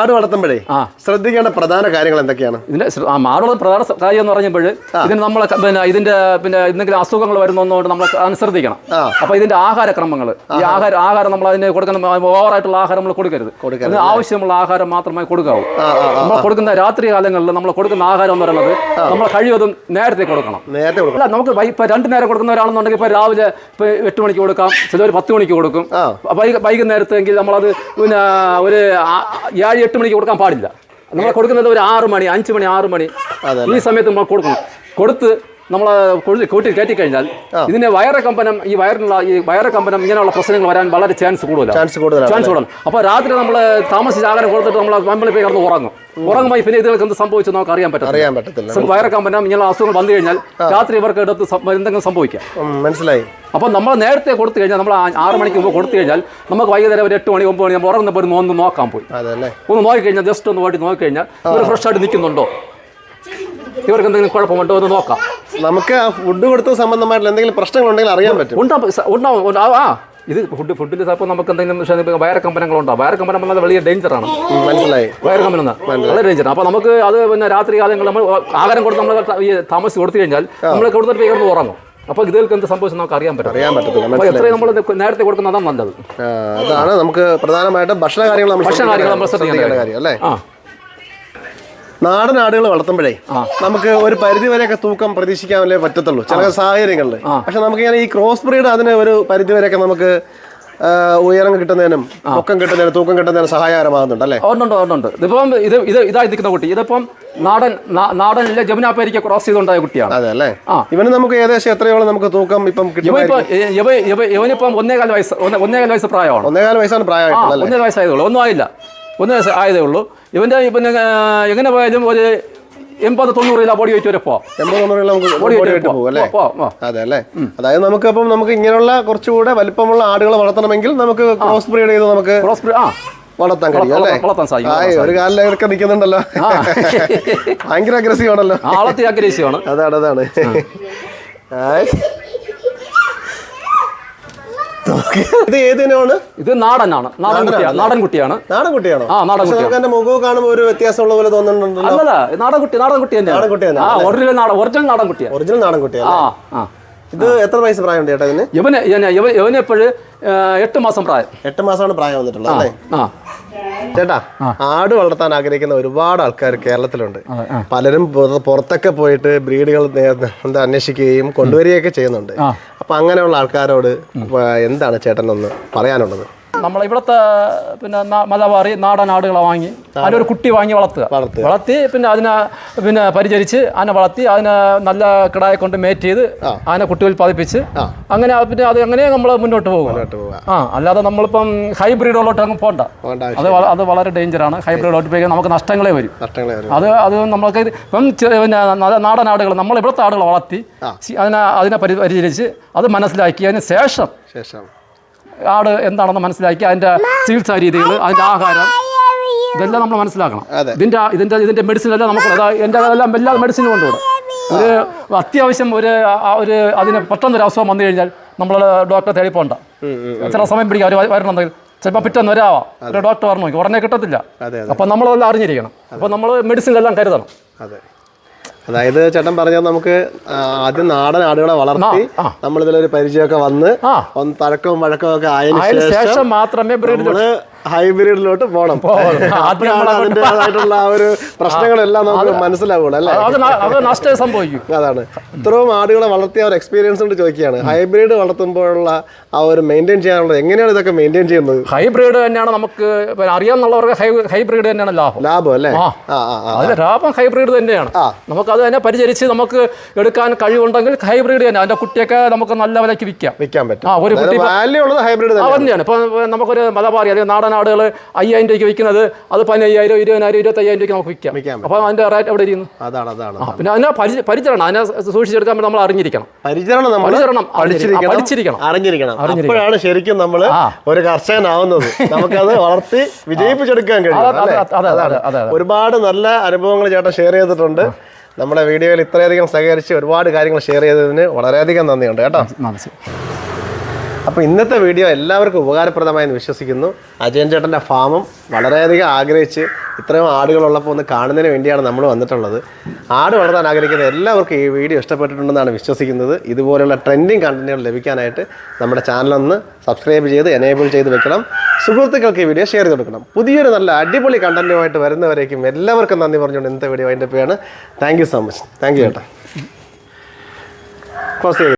ആട് വളർത്തുമ്പോഴേ ശ്രദ്ധിക്കേണ്ട പ്രധാന കാര്യങ്ങൾ എന്തൊക്കെയാണ്? ഇതിന്റെ മാടുള്ള പ്രധാന കാര്യം എന്ന് പറയുമ്പോൾ ഇതിന് നമ്മൾ പിന്നെ ഇതിന്റെ പിന്നെ എന്തെങ്കിലും അസുഖങ്ങൾ വരുന്നതുകൊണ്ട് നമ്മൾ ശ്രദ്ധിക്കണം. അപ്പൊ ഇതിന്റെ ആഹാരക്രമങ്ങൾ ഈ ആഹാരം. ആഹാരം നമ്മൾ അതിന് കൊടുക്കുന്ന ഓവറായിട്ടുള്ള ആഹാരം നമ്മൾ കൊടുക്കരുത്. അതിന് ആവശ്യമുള്ള ആഹാരം മാത്രമേ കൊടുക്കാവൂ. നമ്മൾ കൊടുക്കുന്ന രാത്രി കാലങ്ങളിൽ നമ്മൾ കൊടുക്കുന്ന ആഹാരം എന്ന് പറയുന്നത് നമ്മൾ കഴിവതും നേരത്തെ കൊടുക്കണം. നേരത്തെ കൊടുക്കണം. അല്ല നമുക്ക് ഇപ്പൊ രണ്ടു നേരം കൊടുക്കുന്ന ഒരാളെന്നുണ്ടെങ്കിൽ ഇപ്പൊ രാവിലെ ഇപ്പൊ എട്ട് മണിക്ക് കൊടുക്കാം ചിലവർ പത്ത് മണിക്ക് കൊടുക്കും. വൈകുന്നേരത്തെങ്കിൽ നമ്മളത് പിന്നെ ഒരു ഏഴ് എട്ട് മണിക്ക് കൊടുക്കാൻ പാടില്ല. നമ്മൾ കൊടുക്കുന്നത് ഒരു ആറ് മണി അഞ്ച് മണി ആറ് മണി. ഈ സമയത്ത് നമ്മൾ കൊടുക്കണം. കൊടുത്ത് നമ്മൾ കൂട്ടി കയറ്റി കഴിഞ്ഞാൽ ഇതിന്റെ വയറ കമ്പനം ഈ വയറിനുള്ള ഈ വയറ കമ്പനം ഇങ്ങനെയുള്ള പ്രശ്നങ്ങൾ വരാൻ വളരെ ചാൻസ് കൂടുതലാണ്. ചാൻസ് കൂടുതലാണ് ചാൻസ് കൂടുതൽ അപ്പോൾ രാത്രി നമ്മൾ താമസിച്ച് ആഹാരം കൊടുത്തിട്ട് നമ്മൾ മമ്പിളി പോയി കിടന്ന് ഉറങ്ങും. ഉറങ്ങുമ്പോൾ പിന്നെ ഇതുകൾക്ക് എന്ത് സംഭവിച്ചു നമുക്ക് അറിയാൻ പറ്റും അറിയാൻ പറ്റത്തില്ല വയറ കമ്പനം ഇങ്ങനെയുള്ള അസുഖങ്ങൾ വന്നു കഴിഞ്ഞാൽ രാത്രി ഇവർക്ക് എടുത്ത് എന്തെങ്കിലും സംഭവിക്കാം. മനസ്സിലായി. അപ്പോൾ നമ്മൾ നേരത്തെ കൊടുത്തു കഴിഞ്ഞാൽ നമ്മൾ ആറ് മണിക്ക് മുമ്പ് കൊടുത്തു കഴിഞ്ഞാൽ നമുക്ക് വൈകുന്നേരം ഒരു എട്ട് മണി ഒമ്പത് മണി നമ്മൾ ഉറങ്ങുന്നപ്പോൾ ഒന്ന് നോക്കാൻ പോയി. ഒന്ന് നോക്കി കഴിഞ്ഞാൽ ജസ്റ്റ് ഒന്ന് പോയിട്ട് നോക്കി കഴിഞ്ഞാൽ ഇവർ ഫ്രഷ് ആയിട്ട് നിൽക്കുന്നുണ്ടോ? ഇവർക്ക് എന്തെങ്കിലും കുഴപ്പമുണ്ടോ എന്ന് നോക്കാം. നമുക്ക് ആ ഫുഡ് കൊടുത്ത സംബന്ധമായിട്ടുള്ള എന്തെങ്കിലും പ്രശ്നങ്ങൾ ഉണ്ടെങ്കിൽ അറിയാൻ പറ്റും. ഉണ്ടാവും സ- ഉണ്ടാവും ഉണ്ടാ- ആ ഇത് ഫുഡ് ഫുഡിൽ ചിലപ്പോൾ നമുക്ക് എന്തെങ്കിലും പക്ഷേ വയറ കമ്പനങ്ങളുണ്ടാവും വയറ കമ്പനം പറഞ്ഞാൽ വലിയ ഡേഞ്ചറാണ് ഉം, മനസ്സിലായി. വയർ കമ്പനം. വളരെ ഡേഞ്ചർ അപ്പോൾ നമുക്ക് അത് പിന്നെ രാത്രി കാലങ്ങളിൽ നമ്മൾ ആഹാരം കൊടുത്ത് നമ്മൾ ഈ താമസിച്ച് കൊടുത്തു കഴിഞ്ഞാൽ നമ്മൾ കൊടുത്തിട്ട് കിടന്ന് ഉറങ്ങും. അപ്പോൾ ഇതിലേക്ക് എന്ത് സംഭവിച്ചു നമുക്ക് അറിയാൻ പറ്റും. അറിയാൻ പറ്റത്തില്ല അപ്പോൾ മനസ്സിലായി. എത്രയും നമ്മൾ നേരത്തെ കൊടുക്കുന്നതാണ് നല്ലത്. ആ, അതാണ് നമുക്ക് പ്രധാനമായിട്ടും ഭക്ഷണ കാര്യങ്ങൾ നമ്മൾ ഭക്ഷണ കാര്യങ്ങൾ നമ്മൾ ശ്രദ്ധിക്കേണ്ട കാര്യം അല്ലേ? ആ. നാടൻ ആടുകൾ വളർത്തുമ്പോഴേ നമുക്ക് ഒരു പരിധി വരെയൊക്കെ തൂക്കം പ്രതീക്ഷിക്കാമല്ലേ പറ്റത്തുള്ളൂ. ചില സാഹചര്യങ്ങളിൽ. പക്ഷെ നമുക്ക് ഇങ്ങനെ ഈ ക്രോസ് ബ്രീഡ് അതിന് ഒരു പരിധി വരെയൊക്കെ നമുക്ക് ഉയരം കിട്ടുന്നതിനും പൊക്കം കിട്ടുന്നതിനും തൂക്കം കിട്ടുന്നതിനും സഹായകരമാകുന്നുണ്ട് അല്ലേ? ഉണ്ട് ഉണ്ട് ഇതിപ്പം ഇത് ഇത് ഇതായി നിൽക്കുന്ന കുട്ടി. ഇതിപ്പം നാടൻ നാടൻ നാടനിലെ ജമുനാപ്പേരിക്ക് ക്രോസ് ചെയ്തുണ്ടായ കുട്ടിയാണ്. അതെ അല്ലേ. ഇവന് നമുക്ക് ഏകദേശം എത്രയോളം നമുക്ക് തൂക്കം ഇപ്പം ഇവനിപ്പം ഒന്നേകാൽ വയസ്സ് ഒന്നേകാല ഒന്നേകാൽ വയസ്സ് പ്രായമാണ്. ഒന്നേകാല വയസ്സാണ് പ്രായമായിട്ടുള്ളത് ഒന്നേകാൽ വയസ്സായതുള്ളൂ വയസ്സായതേ ഒന്നും ആയില്ല. വയസ്സ് ആയതേ ഉള്ളൂ. ഇവന്റെ പിന്നെ എങ്ങനെ പോയാലും ഒരു എൺപത് തൊണ്ണൂറ് കിലോ ബോഡി വെയിറ്റ് വരെ പോവാം. എൺപത് തൊണ്ണൂറിൽ നമുക്ക് ബോഡി വെയിറ്റ് പോകും അല്ലേ? അതെ അതായത് നമുക്ക് അപ്പം നമുക്ക് ഇങ്ങനെയുള്ള കുറച്ചുകൂടെ വലിപ്പമുള്ള ആടുകളെ വളർത്തണമെങ്കിൽ നമുക്ക് ക്രോസ് ബ്രീഡ് ചെയ്ത് നമുക്ക് ക്രോസ് ബ്രീഡ് ആ. വളർത്താൻ കഴിയും അല്ലേ? വളർത്താൻ സാധിക്കും ഒരു കാലിലൊക്കെ നിൽക്കുന്നുണ്ടല്ലോ. ഭയങ്കര അഗ്രസീവ് ആണല്ലോ. അഗ്രസീവ് ആണ്. അതാണ് അതാണ്. ഇത് ഏതിനാണ് ഇത് നാടനാണ്. നാടൻ കുട്ടിയാണ്. നാടൻ കുട്ടിയാണ്. നാടൻ കുട്ടിയാണോ? ആ നാടൻ കുട്ടിയാണ്. എന്റെ മുഖവും കാണുമ്പോൾ ഒരു വ്യത്യാസമുള്ള പോലെ തോന്നുന്നുണ്ടല്ലോ. അല്ലല്ല നാടൻ കുട്ടി നാടൻ കുട്ടി നാടൻ കുട്ടി ആ ഒറിജിനൽ നാടൻ ഒറിജിനൽ നാടൻ കുട്ടിയാണ്. ഒറിജിനൽ നാടൻ കുട്ടിയാണ് ആ ആ. ഇത് എത്ര വയസ്സ് പ്രായമുണ്ട് ചേട്ടാ ഇതിന്? ഇവന് ഇവന് ഇവന് എപ്പോഴും? എട്ട് മാസം പ്രായം. എട്ട് മാസമാണ് പ്രായം വന്നിട്ടുള്ളത് അല്ലേ? ആ. ചേട്ടാ ആട് വളർത്താൻ ആഗ്രഹിക്കുന്ന ഒരുപാട് ആൾക്കാർ കേരളത്തിലുണ്ട്. പലരും പുറത്തൊക്കെ പോയിട്ട് ബ്രീഡുകൾ എന്താ അന്വേഷിക്കുകയും കൊണ്ടുവരികയൊക്കെ ചെയ്യുന്നുണ്ട്. അപ്പൊ അങ്ങനെയുള്ള ആൾക്കാരോട് എന്താണ് എന്താണ് ചേട്ടനൊന്ന് പറയാനുള്ളത്? നമ്മൾ ഇവിടുത്തെ പിന്നെ മലബാറി നാടൻ ആടുകളെ വാങ്ങി അതിനൊരു കുട്ടി വാങ്ങി വളർത്തുക. വളർത്തി പിന്നെ അതിനെ പിന്നെ പരിചരിച്ച് അതിനെ വളർത്തി അതിനെ നല്ല കിടായെ കൊണ്ട് മേറ്റ് ചെയ്ത് അതിനെ കുട്ടി ഉൽപ്പാദിപ്പിച്ച് അങ്ങനെ പിന്നെ അത് അങ്ങനെ നമ്മൾ മുന്നോട്ട് പോകും ആ അല്ലാതെ നമ്മളിപ്പം ഹൈബ്രിഡുകളോട്ട് അങ്ങ് പോകണ്ട അത് അത് വളരെ ഡേഞ്ചറാണ്. ഹൈബ്രിഡോട്ട് പോയി നമുക്ക് നഷ്ടങ്ങളെ വരും. അത് അത് നമ്മൾക്ക് ഇപ്പം പിന്നെ നാടൻ ആടുകൾ നമ്മൾ ഇവിടുത്തെ ആടുകൾ വളർത്തി അതിനെ അതിനെ പരിചരിച്ച് അത് മനസ്സിലാക്കി അതിന് ശേഷം ശേഷം. ആട് എന്താണെന്ന് മനസ്സിലാക്കി അതിന്റെ ചികിത്സാ രീതികൾ അതിന്റെ ആഹാരം ഇതെല്ലാം നമ്മൾ മനസ്സിലാക്കണം. ഇതിന്റെ ഇതിന്റെ ഇതിന്റെ ഇതിന്റെ മെഡിസിൻ എല്ലാം നമുക്ക് എന്റെ എല്ലാം എല്ലാ മെഡിസിനും കൊണ്ടുവിടും. ഒരു അത്യാവശ്യം ഒരു ആ ഒരു അതിന് പെട്ടെന്നൊരു അസുഖം വന്നു കഴിഞ്ഞാൽ നമ്മൾ ഡോക്ടറെ തേടി പോകണ്ട ചില സമയം പിടിക്കും അവർ വരണമെന്നെങ്കിൽ ചിലപ്പോൾ പിറ്റേന്ന് വരാവാം. ഒരു ഡോക്ടർ പറഞ്ഞു നോക്കി. ഉടനെ കിട്ടത്തില്ല. അപ്പം നമ്മളെല്ലാം അറിഞ്ഞിരിക്കണം. അപ്പോൾ നമ്മൾ മെഡിസിൻ എല്ലാം കരുതണം. അതെ. അതായത് ചേട്ടൻ പറഞ്ഞത് നമുക്ക് ആദ്യം നാടൻ ആടുകളെ വളർത്തി. നമ്മൾ ഇതിലൊരു പരിചയമൊക്കെ വന്ന് തഴക്കവും വഴക്കവും ഒക്കെ ആയതിനു ശേഷം മാത്രമേ ഹൈബ്രിഡിലോട്ട് പോകണം അപ്പോഴാണ് അതിന്റെതായിട്ടുള്ള ആ ഒരു പ്രശ്നങ്ങളെല്ലാം നമുക്ക് മനസ്സിലാവുള്ളൂ അല്ലേ? അത് നഷ്ടം സംഭവിക്കും. അതാണ്. ഇത്രയും ആടുകളെ വളർത്തിയ ഒരു എക്സ്പീരിയൻസ് കൊണ്ട് ചോദിക്കുകയാണ്. ഹൈബ്രിഡ് വളർത്തുമ്പോഴുള്ള ആ ഒരു മെയിന്റെയിൻ ചെയ്യാനുള്ളത് എങ്ങനെയാണ് ഇതൊക്കെ മെയിന്റെയിൻ ചെയ്യുന്നത്? ഹൈബ്രിഡ് തന്നെയാണ് നമുക്ക് അറിയാന്നുള്ളവർക്ക് അറിയാമെന്നുള്ളവർക്ക് ഹൈബ്രിഡ് തന്നെയാണ് ലാഭം. ലാഭം അല്ലേ? അതിന് ലാഭം ഹൈബ്രിഡ് തന്നെയാണ്. നമുക്ക് അത് തന്നെ പരിചരിച്ച് നമുക്ക് എടുക്കാൻ കഴിവുണ്ടെങ്കിൽ ഹൈബ്രിഡ് തന്നെ. അതിന്റെ കുട്ടിയൊക്കെ നമുക്ക് നല്ല വിലയ്ക്ക് വിൽക്കാം. വിൽക്കാൻ പറ്റും. ആ ഒരു കുട്ടി വാല്യൂ ഉള്ളത് ഹൈബ്രിഡ് തന്നെയാണ്. ഇപ്പൊ നമുക്കൊരു മലബാറി അല്ലെങ്കിൽ നാടൻ ആടുകൾ അയ്യായിരം രൂപയ്ക്ക് വിൽക്കുന്നത് അത് പതിനയ്യായിരം ഇരുപതിനായിരം ഇരുപത്തയ്യായിരം രൂപയ്ക്ക് നമുക്ക് വിൽക്കാം. അപ്പോൾ അതിന്റെ റേറ്റ് എവിടെ ഇരിക്കുന്നു? അതാണ് അതാണ് പിന്നെ അതിനെ പരി പരിചരണം. അതിനെ സൂക്ഷിച്ചെടുക്കാൻ നമ്മൾ അറിഞ്ഞിരിക്കണം. പരിചരണം പരിചരണം. പഠിച്ചിരിക്കണം. അറിഞ്ഞിരിക്കണം. അപ്പോഴാണ് ശരിക്കും നമ്മൾ. ഒരു കർഷകനാവുന്നത്. നമുക്കത് വളർത്തി വിജയിപ്പിച്ചെടുക്കാൻ കഴിയും. ഒരുപാട് നല്ല അനുഭവങ്ങൾ ചേട്ടൻ ഷെയർ ചെയ്തിട്ടുണ്ട്. നമ്മുടെ വീഡിയോയിൽ ഇത്രയധികം സഹകരിച്ച് ഒരുപാട് കാര്യങ്ങൾ ഷെയർ ചെയ്തതിന് വളരെയധികം നന്ദിയുണ്ട് കേട്ടോ. അപ്പോൾ ഇന്നത്തെ വീഡിയോ എല്ലാവർക്കും ഉപകാരപ്രദമായെന്ന് വിശ്വസിക്കുന്നു. അജയൻ ചേട്ടന്റെ ഫാമും വളരെയധികം ആഗ്രഹിച്ച് ഇത്രയും ആടുകളുള്ളപ്പോൾ ഒന്ന് കാണുന്നതിന് വേണ്ടിയാണ് നമ്മൾ വന്നിട്ടുള്ളത്. ആട് വളർത്താൻ ആഗ്രഹിക്കുന്ന എല്ലാവർക്കും ഈ വീഡിയോ ഇഷ്ടപ്പെട്ടിട്ടുണ്ടെന്നാണ് വിശ്വസിക്കുന്നത്. ഇതുപോലുള്ള ട്രെൻഡിങ് കണ്ടന്റുകൾ ലഭിക്കാനായിട്ട് നമ്മുടെ ചാനലൊന്ന് സബ്സ്ക്രൈബ് ചെയ്ത് എനേബിൾ ചെയ്ത് വെക്കണം. സുഹൃത്തുക്കൾക്ക് ഈ വീഡിയോ ഷെയർ ചെയ്ത് കൊടുക്കണം. പുതിയൊരു നല്ല അടിപൊളി കണ്ടന്റുമായിട്ട് വരുന്നവരേക്കും എല്ലാവർക്കും നന്ദി പറഞ്ഞുകൊണ്ട് ഇന്നത്തെ വീഡിയോ അതിന്റെ പേരാണ് thank so much thank you ചേട്ടാ. ക്ലോസ്